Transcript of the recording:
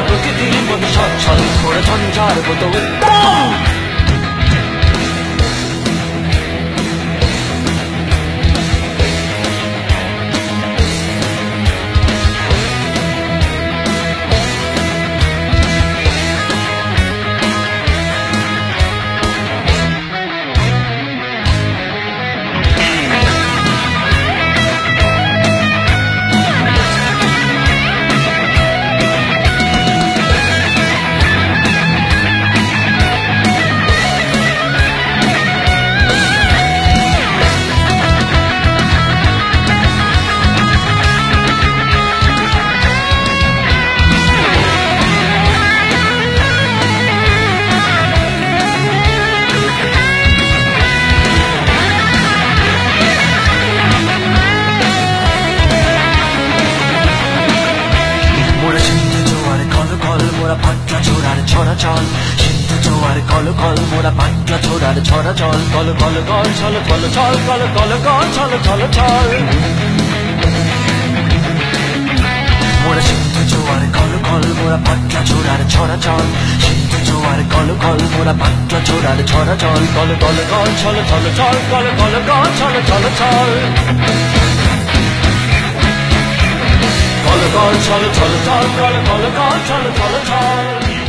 প্রকৃতির মতো সচ্ছল মোরা ঝঞ্ঝার মতো কল কল মোরা পাটলা ছোড়ার ছড়া চল কল কল কল চল চল চল কল কল কল চল চল চল মোরা সিন্ধু জোয়ার কল কল মোরা পাটলা ছোড়ার ছড়া চল সিন্ধু জোয়ার কল কল মোরা পাটলা ছোড়ার ছড়া চল কল কল কল চল চল চল কল কল কল চল চল চল কল কল চল চল চল কল কল কল চল চল চল